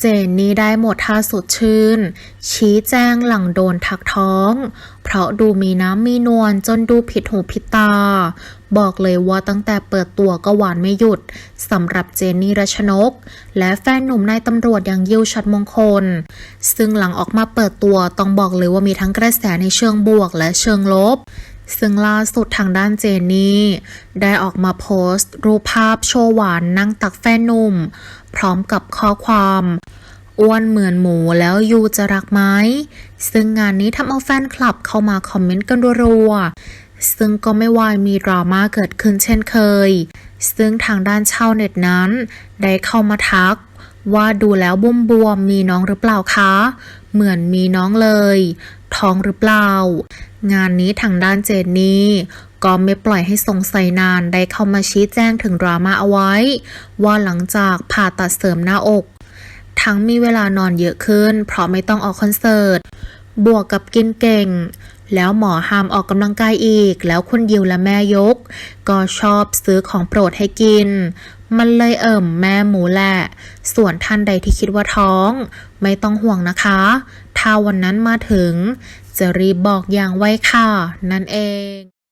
เจนนี่ได้หมดท่าสดชื่น ชี้แจงหลังโดนทักท้อง เพราะดูมีน้ำมีนวลจนดูผิดหูผิดตา บอกเลยว่าตั้งแต่เปิดตัวก็หวานไม่หยุดสำหรับเจนนี่รัชนก และแฟนหนุ่มนายตำรวจอย่างยิวชัดมงคล ซึ่งหลังออกมาเปิดตัวต้องบอกเลยว่ามีทั้งกระแสในเชิงบวกและเชิงลบ ซึ่งล่าสุดทางด้านเจนนี่ได้ออกมาโพสต์ รูปภาพโชว์หวานนั่งตักแฟนหนุ่ม พร้อมกับข้อความอ้วนเหมือนหมูแล้วยูจะรักไหม ซึ่งงานนี้ทำเอาแฟนคลับเข้ามาคอมเมนต์กันรัวๆ ซึ่งก็ไม่วายมีดราม่าเกิดขึ้นเช่นเคย ซึ่งทางด้านชาวเน็ตนั้น ได้เข้ามาทัก ว่าดูแล้วบุ้มบวมมีน้องหรือเปล่าคะ เหมือนมีน้องเลย ท้องหรือเปล่า งานนี้ทางด้านเจนนี่ก็ไม่ปล่อยให้สงสัยนานได้เข้ามาชี้แจงถึงดราม่าเอาไว้ ว่าหลังจากผ่าตัดเสริมหน้าอก ทั้งมีเวลานอนเยอะขึ้น เพราะไม่ต้องออกคอนเสิร์ต บวกกับกินเก่ง แล้วหมอห้ามออกกำลังกายอีก แล้วคุณยิวและแม่ยก ก็ชอบซื้อของโปรดให้กิน มันเลยเอิ่มแม่หมูแหละ ส่วนท่านใดที่คิดว่าท้อง ไม่ต้องห่วงนะคะ ถ้าวันนั้นมาถึง จะรีบบอกอย่างไว้ค่ะ นั่นเอง